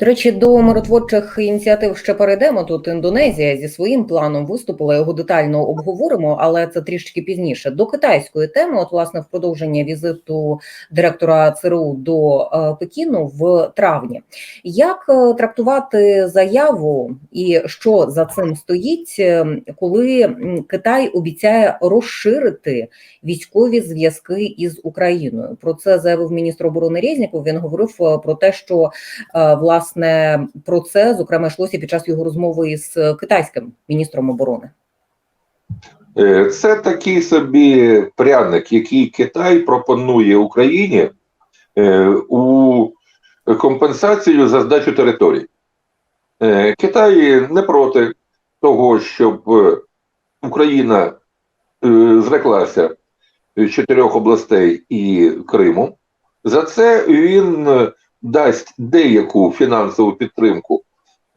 До речі, до миротворчих ініціатив ще перейдемо. Тут Індонезія зі своїм планом виступила його детально обговоримо, але це трішки пізніше. До китайської теми, от власне в продовження візиту директора ЦРУ до е, Пекіну в травні. Як е, трактувати заяву і що за цим стоїть, е, коли Китай обіцяє розширити військові зв'язки із Україною? Про це заявив міністр оборони Резніков. Він говорив про те, що е, власне про це зокрема йшлося під час його розмови із китайським міністром оборони. Е, Це такий собі пряник, який Китай пропонує Україні е, у компенсацію за здачу територій. Е, Китай не проти того, щоб е, Україна е, зреклася з чотирьох областей і Криму. За це він е, дасть деяку фінансову підтримку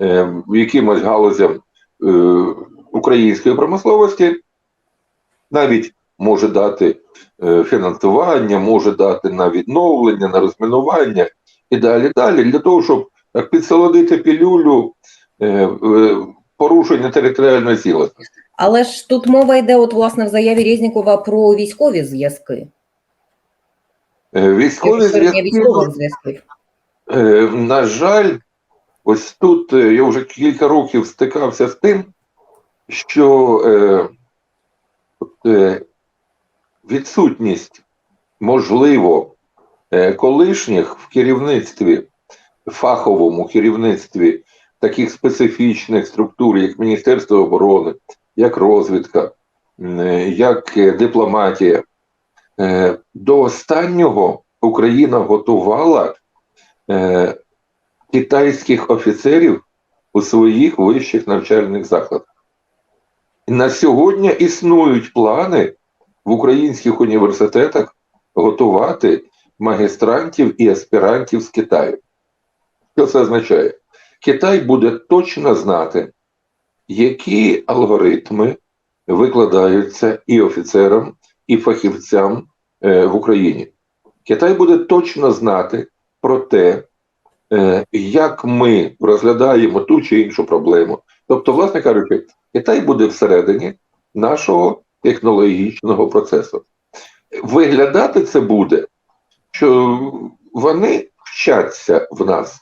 е, якимось галузям е, української промисловості навіть може дати е, фінансування, може дати на відновлення, на розмінування і далі далі, для того, щоб так підсолодити пілюлю е, е, порушення територіальної цілісності. Але ж тут мова йде, от власне в заяві Резнікова про військові зв'язки, Е, Військові зв'язки, на жаль, ось тут е, я вже кілька років стикався з тим, що е, е, відсутність, можливо, е, колишніх в керівництві, фаховому керівництві таких специфічних структур, як Міністерство оборони, як розвідка, е, як е, дипломатія. Е, До останнього Україна готувала е, китайських офіцерів у своїх вищих навчальних закладах. На сьогодні існують плани в українських університетах готувати магістрантів і аспірантів з Китаю. Що це означає? Китай буде точно знати, які алгоритми викладаються і офіцерам, і фахівцям е, в Україні. Китай буде точно знати про те, е, як ми розглядаємо ту чи іншу проблему. Тобто, власне кажучи, Китай буде всередині нашого технологічного процесу. Виглядати це буде, що вони вчаться в нас,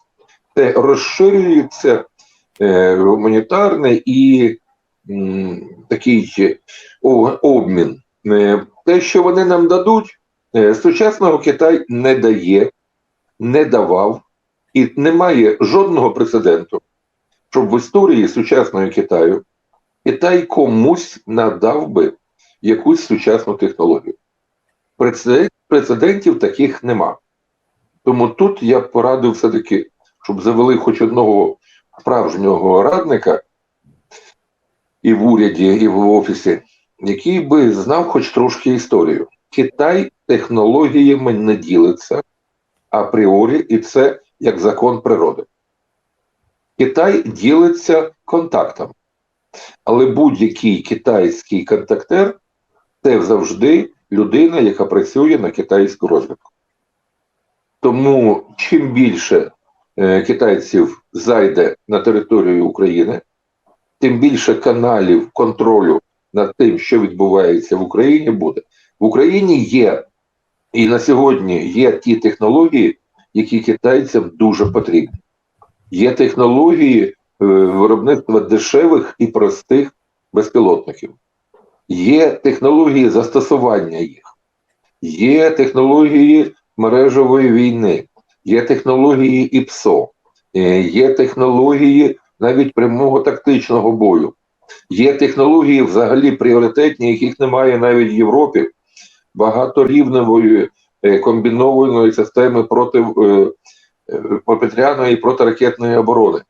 це розширюється е, гуманітарний і такий обмін. Е, те, що вони нам дадуть, сучасного Китай не дає, не давав і немає жодного прецеденту, щоб в історії сучасного Китаю Китай комусь надав би якусь сучасну технологію. Прецедентів таких нема. Тому тут я б порадив все-таки, щоб завели хоч одного справжнього радника і в уряді, і в офісі, який би знав хоч трошки історію. Китай технологіями не ділиться апріорі, і це як закон природи. Китай ділиться контактами. Але будь-який китайський контактер це завжди людина, яка працює на китайську розвідку. Тому чим більше е, китайців зайде на територію України, тим більше каналів контролю над тим, що відбувається в Україні, буде. В Україні є, і на сьогодні є ті технології, які китайцям дуже потрібні. Є технології е, виробництва дешевих і простих безпілотників. Є технології застосування їх, є технології мережевої війни, є технології ІПСО, е, є технології навіть прямого тактичного бою, є технології взагалі пріоритетні, яких немає навіть в Європі, багаторівневої е, комбінованої системи проти е, е, повітряної і протиракетної оборони.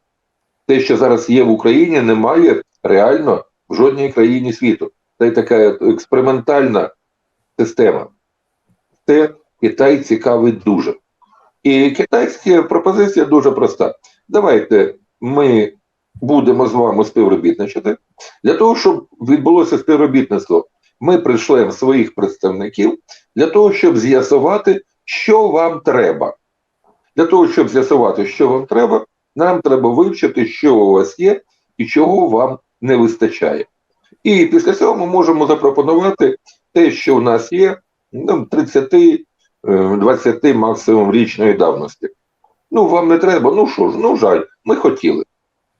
Те, що зараз є в Україні, немає реально в жодній країні світу. Це така експериментальна система. Це Китай цікавить дуже. І китайська пропозиція дуже проста. Давайте ми будемо з вами співробітничати. Для того, щоб відбулося співробітництво, ми прийшлемо своїх представників для того, щоб з'ясувати, що вам треба. Для того, щоб з'ясувати, що вам треба, Нам треба вивчити, що у вас є і чого вам не вистачає. І після цього ми можемо запропонувати те, що у нас є, ну, 30, е, 20 максимум річної давності. Ну, вам не треба, ну що ж, ну жаль, ми хотіли.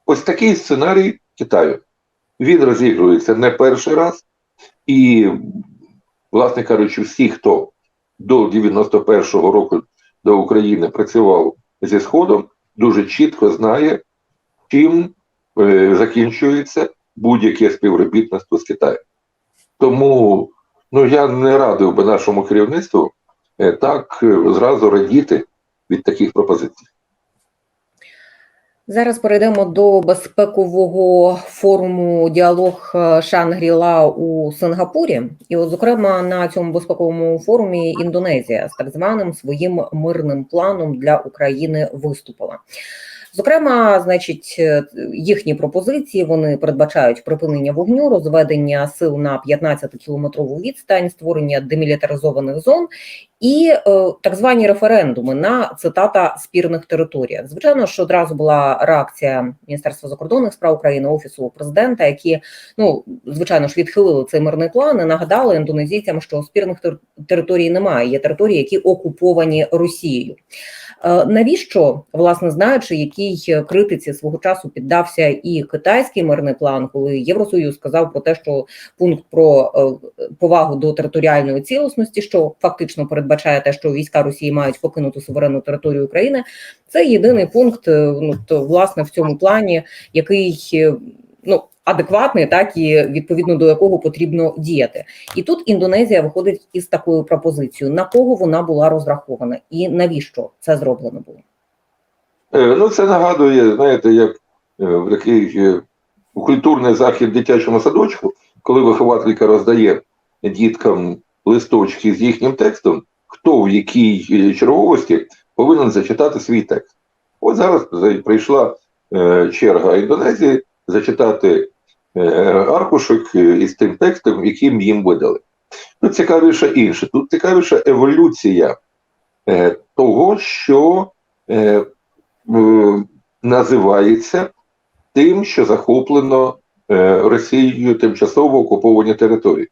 Ось такий сценарій Китаю. Він розігрується не перший раз, і, власне кажучи, всі, хто до 91-го року до України працював зі Сходом, дуже чітко знає, чим е, закінчується будь-яке співробітництво з Китаєм. Тому ну, я не радив би нашому керівництву е, так е, зразу радіти від таких пропозицій. Зараз перейдемо до безпекового форуму діалог Шангріла у Сингапурі. І, от, зокрема, на цьому безпековому форумі Індонезія з так званим своїм мирним планом для України виступила. Зокрема, значить, е, їхні пропозиції вони передбачають припинення вогню, розведення сил на 15 кілометрову відстань, створення демілітаризованих зон і е, так звані референдуми на цитата спірних територіях. Звичайно, що одразу була реакція Міністерства закордонних справ України, офісу президента, які ну звичайно ж відхилили цей мирний план і нагадали індонезійцям, що спірних тер- територій немає. Є території, які окуповані Росією. Е, Навіщо, власне, знаючи, якій критиці свого часу піддався і китайський мирний план, коли Євросоюз сказав про те, що пункт про е, повагу до територіальної цілісності, що фактично передбачає те, що війська Росії мають покинути суверенну територію України, це єдиний пункт, е, ну то власне в цьому плані, який е, ну адекватний, так і відповідно до якого потрібно діяти. І тут Індонезія виходить із такою пропозицією, на кого вона була розрахована, і навіщо це зроблено було. Е, Ну, це нагадує, знаєте, як е, в такий е, культурний захід в дитячому садочку, коли вихователька роздає діткам листочки з їхнім текстом, хто в якій черговості повинен зачитати свій текст. От зараз прийшла черга Індонезії зачитати е, аркушик е, із тим текстом, яким їм видали. Тут цікавіше інше, тут цікавіша еволюція е, того, що називається тим, що захоплено Росією тимчасово окуповані території.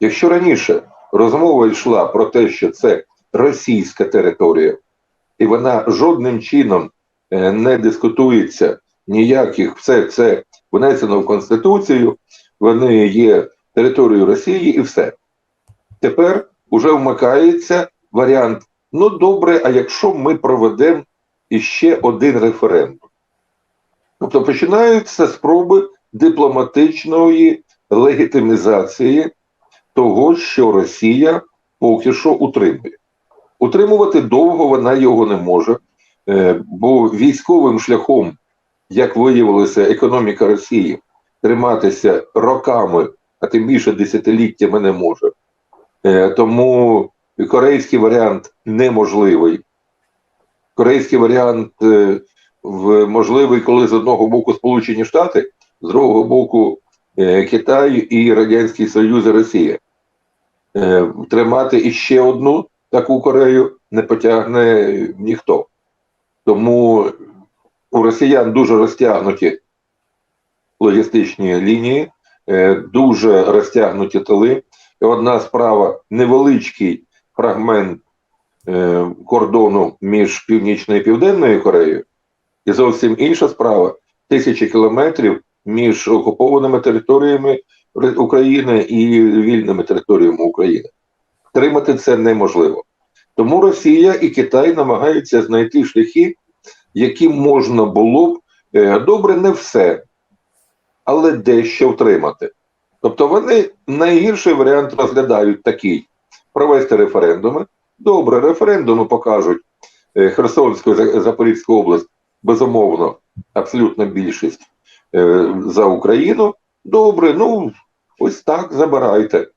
Якщо раніше розмова йшла про те, що це російська територія, і вона жодним чином не дискутується ніяких, все це внесено в Конституцію, вони є територією Росії і все. Тепер уже вмикається варіант: ну добре, а якщо ми проведемо іще один референдум. Тобто починаються спроби дипломатичної легітимізації того, що Росія поки що утримує. Утримувати довго вона його не може, е, бо військовим шляхом, як виявилося, економіка Росії триматися роками, а тим більше десятиліттями не може. Е, Тому корейський варіант неможливий. Корейський варіант е, можливий, коли з одного боку Сполучені Штати, з другого боку е, Китай і Радянський Союз і Росія. Тримати іще одну таку Корею не потягне ніхто. Тому у росіян дуже розтягнуті логістичні лінії, е, дуже розтягнуті тили. Одна справа невеличкий фрагмент е, кордону між Північною і Південною Кореєю, і зовсім інша справа тисячі кілометрів між окупованими територіями України і вільними територіями України. Тримати це неможливо. Тому Росія і Китай намагаються знайти шляхи, яким можна було б е, добре не все, але дещо втримати. Тобто вони найгірший варіант розглядають такий: провести референдуми. Добре, референдуми покажуть е, Херсонську і Запорізьку область, безумовно, абсолютна більшість е, за Україну. Добре, ну ось так забирайте.